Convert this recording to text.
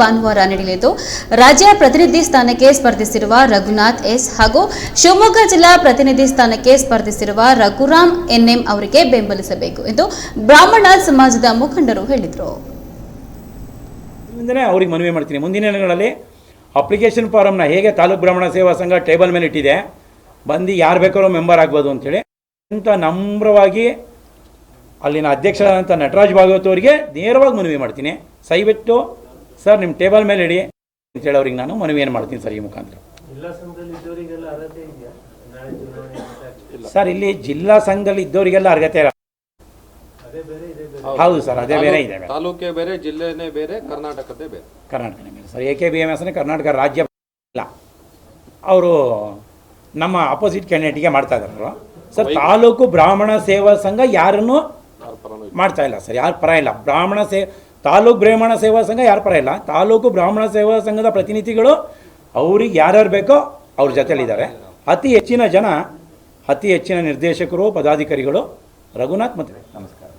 ಭಾನುವಾರ ನಡೆಯಲಿದ್ದು, ರಾಜ್ಯ ಪ್ರತಿನಿಧಿ ಸ್ಥಾನಕ್ಕೆ ಸ್ಪರ್ಧಿಸಿರುವ ರಘುನಾಥ್ ಎಸ್ ಹಾಗೂ ಶಿವಮೊಗ್ಗ ಜಿಲ್ಲಾ ಪ್ರತಿನಿಧಿ ಸ್ಥಾನಕ್ಕೆ ಸ್ಪರ್ಧಿಸಿರುವ ರಘುರಾಮ್ ಎನ್ಎಂ ಅವರಿಗೆ ಬೆಂಬಲಿಸಬೇಕು ಎಂದು ಬ್ರಾಹ್ಮಣ ಸಮಾಜದ ಮುಖಂಡರು ಹೇಳಿದರು. ಅವರಿಗೆ ಮನವಿ ಮಾಡ್ತೀನಿ. ಮುಂದಿನ ದಿನಗಳಲ್ಲಿ ಅಪ್ಲಿಕೇಶನ್ ಫಾರಂನ ಹೇಗೆ ತಾಲೂಕು ಬ್ರಾಹ್ಮಣ ಸೇವಾ ಸಂಘ ಟೇಬಲ್ ಮೇಲೆ ಇಟ್ಟಿದೆ, ಬಂದು ಯಾರು ಬೇಕಾದ್ರೂ ಮೆಂಬರ್ ಆಗ್ಬೋದು ಅಂತೇಳಿ ಅಂತ ನಮ್ರವಾಗಿ ಅಲ್ಲಿನ ಅಧ್ಯಕ್ಷರಾದಂಥ ನಟರಾಜ್ ಭಾಗವತ್ ಅವರಿಗೆ ನೇರವಾಗಿ ಮನವಿ ಮಾಡ್ತೀನಿ. ದಯವಿಟ್ಟು ಸರ್ ನಿಮ್ಮ ಟೇಬಲ್ ಮೇಲೆ ಇಡಿ ಅಂತೇಳಿ ಅವ್ರಿಗೆ ನಾನು ಮನವಿಯನ್ನು ಮಾಡ್ತೀನಿ ಸರ್ ಈ ಮುಖಾಂತರ. ಜಿಲ್ಲಾ ಸಂಘದಲ್ಲಿ ಇದ್ದವರಿಗೆಲ್ಲ ಅರ್ಹತೆ ಇದೆಯಾ? ನಾಳೆ ಚುನಾವಣೆ ಅಂತ ಸರ್ ಇಲ್ಲಿ ಜಿಲ್ಲಾ ಸಂಘದಲ್ಲಿ ಇದ್ದವರಿಗೆಲ್ಲ ಅರ್ಹತೆ ಇಲ್ಲ. ಅದೇ ಬೇರೆ ಹೌದು. ಸರ್ ಅದೇ ಬೇರೆ ಇದೆ. ತಾಲೂಕೆ ಬೇರೆ ಜಿಲ್ಲೆನೇ ಬೇರೆ ಕರ್ನಾಟಕದ್ದೇ ಬೇರೆ. ಕರ್ನಾಟಕನೇ sir A K B M ಎಸ್ನೇ Karnataka ರಾಜ್ಯ ಇಲ್ಲ. ಅವರು ನಮ್ಮ ಅಪೋಸಿಟ್ ಕ್ಯಾಂಡಿಡೇಟ್ಗೆ ಮಾಡ್ತಾ ಇದ್ದಾರೆ ಸರ್ ತಾಲೂಕು ಬ್ರಾಹ್ಮಣ ಸೇವಾ ಸಂಘ ಯಾರನ್ನು. ಮಾಡ್ತಾ ಇಲ್ಲ ಸರ್ ಯಾರು ಪರ ಇಲ್ಲ. ಬ್ರಾಹ್ಮಣ ಸೇ ತಾಲೂಕು ಬ್ರಾಹ್ಮಣ ಸೇವಾ ಸಂಘ ಯಾರ ಪರ ಇಲ್ಲ. ತಾಲೂಕು ಬ್ರಾಹ್ಮಣ ಸೇವಾ ಸಂಘದ ಪ್ರತಿನಿಧಿಗಳು ಅವ್ರಿಗೆ ಯಾರ್ಯಾರು ಬೇಕೋ ಅವ್ರ ಜೊತೆಯಲ್ಲಿದ್ದಾರೆ ಅತಿ ಹೆಚ್ಚಿನ ಜನ, ಅತಿ ಹೆಚ್ಚಿನ ನಿರ್ದೇಶಕರು, ಪದಾಧಿಕಾರಿಗಳು ರಘುನಾಥ್ ಮತ್ತು ನಮಸ್ಕಾರ.